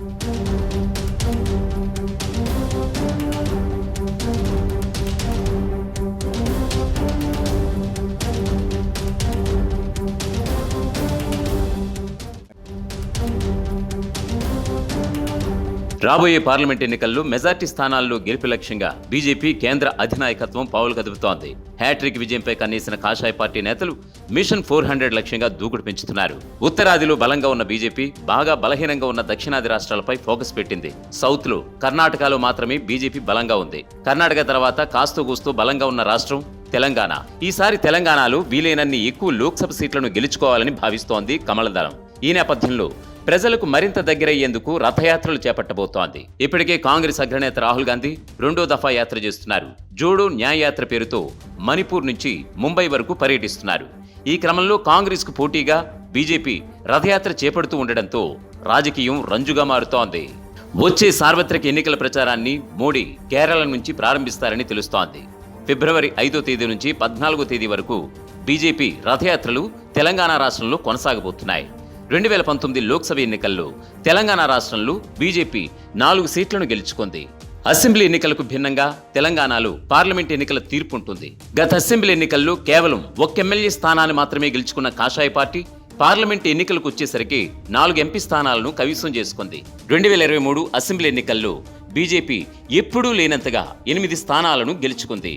Thank you. రాబోయే parliament ఎన్నికల్లో majority స్థానాల్లో గెలుపు లక్ష్యంగా బీజేపీ కేంద్ర అధినాయకత్వం పావులు కదుపుతోంది హ్యాట్రిక్ విజయంపై కన్నేసిన కాషాయ పార్టీ నేతలు మిషన్ ఫోర్ హండ్రెడ్ లక్ష్యంగా దూకుడు పెంచుతున్నారు. ఉత్తరాదిలో బలంగా ఉన్న బీజేపీ బాగా బలహీనంగా ఉన్న దక్షిణాది రాష్ట్రాలపై ఫోకస్ పెట్టింది. సౌత్లో కర్ణాటకలో మాత్రమే బీజేపీ బలంగా ఉంది. కర్ణాటక తర్వాత కాస్తూ కూస్తూ బలంగా ఉన్న రాష్ట్రం తెలంగాణ. ఈసారి తెలంగాణలో వీలైనన్ని ఎక్కువ లోక్సభ సీట్లను గెలుచుకోవాలని భావిస్తోంది కమలదళం. ఈ నేపథ్యంలో ప్రజలకు మరింత దగ్గరయ్యేందుకు రథయాత్రలు చేపట్టబోతోంది. ఇప్పటికే కాంగ్రెస్ అగ్రనేత రాహుల్ గాంధీ రెండో దఫా యాత్ర చేస్తున్నారు. జోడో న్యాయయాత్ర పేరుతో మణిపూర్ నుంచి ముంబై వరకు పర్యటిస్తున్నారు. ఈ క్రమంలో కాంగ్రెస్కు పోటీగా బీజేపీ రథయాత్ర చేపడుతూ ఉండడంతో రాజకీయం రంజుగా మారుతోంది. వచ్చే సార్వత్రిక ఎన్నికల ప్రచారాన్ని మోడీ కేరళ నుంచి ప్రారంభిస్తారని తెలుస్తోంది. ఫిబ్రవరి ఐదో తేదీ నుంచి పద్నాలుగో తేదీ వరకు బీజేపీ రథయాత్రలు తెలంగాణ రాష్ట్రంలో కొనసాగబోతున్నాయి. రెండు వేల పంతొమ్మిది లోక్సభ ఎన్నికల్లో తెలంగాణ రాష్ట్రంలో బీజేపీ నాలుగు సీట్లను గెలుచుకుంది. అసెంబ్లీ ఎన్నికలకు భిన్నంగా తెలంగాణలో పార్లమెంట్ ఎన్నికల తీర్పు ఉంటుంది. గత అసెంబ్లీ ఎన్నికల్లో కేవలం ఒక్క ఎమ్మెల్యే స్థానాన్ని మాత్రమే గెలుచుకున్న కాషాయ పార్టీ పార్లమెంట్ ఎన్నికలకు వచ్చేసరికి నాలుగు ఎంపీ స్థానాలను కవిసం చేసుకుంది. రెండు వేల ఇరవై మూడు అసెంబ్లీ ఎన్నికల్లో బీజేపీ ఎప్పుడూ లేనంతగా ఎనిమిది స్థానాలను గెలుచుకుంది.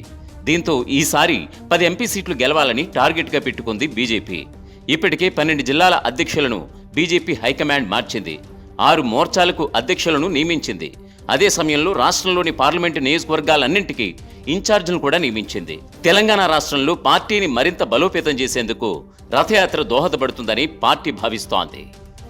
దీంతో ఈసారి పది ఎంపీ సీట్లు గెలవాలని టార్గెట్గా పెట్టుకుంది బీజేపీ. ఇప్పటికే పన్నెండు జిల్లాల అధ్యక్షులను బీజేపీ హైకమాండ్ మార్చింది. ఆరు మోర్చాలకు అధ్యక్షులను నియమించింది. అదే సమయంలో రాష్ట్రంలోని పార్లమెంటు నియోజకవర్గాలన్నింటికీ ఇన్ఛార్జీలను కూడా నియమించింది. తెలంగాణ రాష్ట్రంలో పార్టీని మరింత బలోపేతం చేసేందుకు రథయాత్ర దోహదపడుతుందని పార్టీ భావిస్తోంది.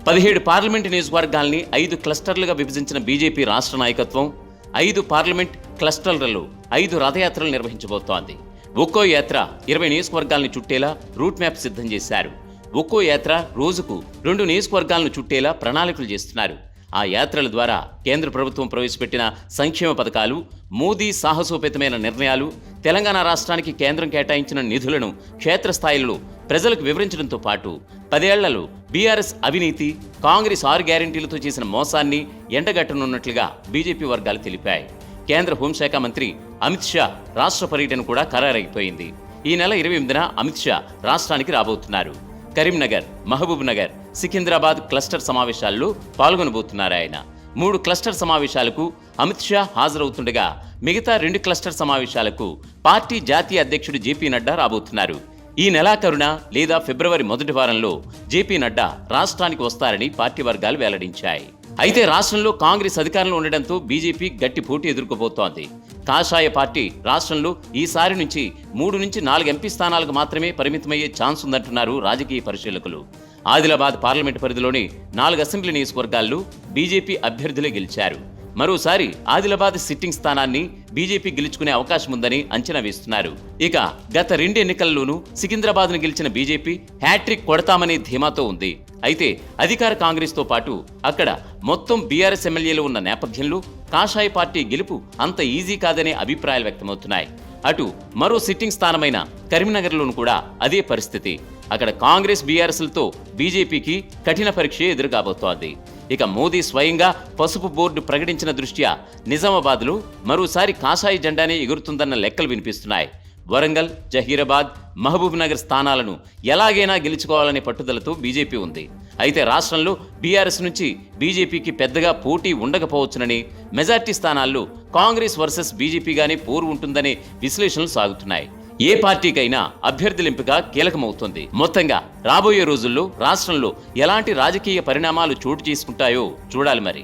పదిహేడు పార్లమెంటు నియోజకవర్గాల్ని ఐదు క్లస్టర్లుగా విభజించిన బీజేపీ రాష్ట్ర నాయకత్వం ఐదు పార్లమెంట్ క్లస్టర్లలో ఐదు రథయాత్రలు నిర్వహించబోతోంది. ఒక్కో యాత్ర ఇరవై నియోజకవర్గాల్ని చుట్టేలా రూట్ మ్యాప్ సిద్ధం చేశారు. ఒక్కో యాత్ర రోజుకు రెండు నియోజకవర్గాలను చుట్టేలా ప్రణాళికలు చేస్తున్నారు. ఆ యాత్రల ద్వారా కేంద్ర ప్రభుత్వం ప్రవేశపెట్టిన సంక్షేమ పథకాలు మోదీ సాహసోపేతమైన నిర్ణయాలు తెలంగాణ రాష్ట్రానికి కేంద్రం కేటాయించిన నిధులను క్షేత్రస్థాయిలో ప్రజలకు వివరించడంతో పాటు పదేళ్ళలో బీఆర్ఎస్ అవినీతి కాంగ్రెస్ ఆరు గ్యారంటీలతో చేసిన మోసాన్ని ఎండగట్టనున్నట్లుగా బీజేపీ వర్గాలు తెలిపాయి. కేంద్ర హోంశాఖ మంత్రి అమిత్ షా రాష్ట్ర పర్యటన కూడా ఖరారైపోయింది. ఈ నెల ఇరవై ఎనిమిదిన అమిత్ షా రాష్ట్రానికి రాబోతున్నారు. కరీంనగర్ మహబూబ్ నగర్ సికింద్రాబాద్ క్లస్టర్ సమావేశాల్లో పాల్గొనబోతున్నారు ఆయన. మూడు క్లస్టర్ సమావేశాలకు అమిత్ షా హాజరవుతుండగా మిగతా రెండు క్లస్టర్ సమావేశాలకు పార్టీ జాతీయ అధ్యక్షుడు జేపీ నడ్డా రాబోతున్నారు. ఈ నెలాఖరున లేదా ఫిబ్రవరి మొదటి వారంలో జేపీ నడ్డా రాష్ట్రానికి వస్తారని పార్టీ వర్గాలు వెల్లడించాయి. అయితే రాష్ట్రంలో కాంగ్రెస్ అధికారంలో ఉండడంతో బీజేపీ గట్టి పోటీ ఎదుర్కోబోతోంది. కాషాయ పార్టీ రాష్ట్రంలో ఈసారి నుంచి మూడు నుంచి నాలుగు ఎంపీ స్థానాలకు మాత్రమే పరిమితమయ్యే ఛాన్స్ ఉందంటున్నారు రాజకీయ పరిశీలకులు. ఆదిలాబాద్ పార్లమెంటు పరిధిలోని నాలుగు అసెంబ్లీ నియోజకవర్గాల్లో బీజేపీ అభ్యర్థులే గెలిచారు. మరోసారి ఆదిలాబాద్ సిట్టింగ్ స్థానాన్ని బీజేపీ గెలుచుకునే అవకాశం ఉందని అంచనా వేస్తున్నారు. ఇక గత రెండు ఎన్నికల్లోనూ సికింద్రాబాద్ను గెలిచిన బీజేపీ హ్యాట్రిక్ కొడతామనే ధీమాతో ఉంది. అయితే అధికార కాంగ్రెస్తో పాటు అక్కడ మొత్తం బీఆర్ఎస్ ఎమ్మెల్యేలు ఉన్న నేపథ్యంలో కాషాయ పార్టీ గెలుపు అంత ఈజీ కాదనే అభిప్రాయాలు వ్యక్తమవుతున్నాయి. అటు మరో సిట్టింగ్ స్థానమైన కరీంనగర్లోనూ కూడా అదే పరిస్థితి. అక్కడ కాంగ్రెస్ బీఆర్ఎస్లతో బీజేపీకి కఠిన పరీక్ష ఎదురుకాబోతోంది ఇక మోదీ స్వయంగా పసుపు బోర్డు ప్రకటించిన దృష్ట్యా నిజామాబాద్లో మరోసారి కాషాయ జెండానే ఎగురుతుందన్న లెక్కలు వినిపిస్తున్నాయి. వరంగల్ జహీరాబాద్ మహబూబ్ నగర్ స్థానాలను ఎలాగైనా గెలుచుకోవాలనే పట్టుదలతో బీజేపీ ఉంది. అయితే రాష్ట్రంలో బీఆర్ఎస్ నుంచి బీజేపీకి పెద్దగా పోటీ ఉండకపోవచ్చునని మెజార్టీ స్థానాల్లో కాంగ్రెస్ వర్సెస్ బీజేపీగానే పోరు ఉంటుందనే విశ్లేషణలు సాగుతున్నాయి. ఏ పార్టీకైనా అభ్యర్థుల ఎంపిక కీలకమవుతుంది. మొత్తంగా రాబోయే రోజుల్లో రాష్ట్రంలో ఎలాంటి రాజకీయ పరిణామాలు చోటు చేసుకుంటాయో చూడాలి మరి.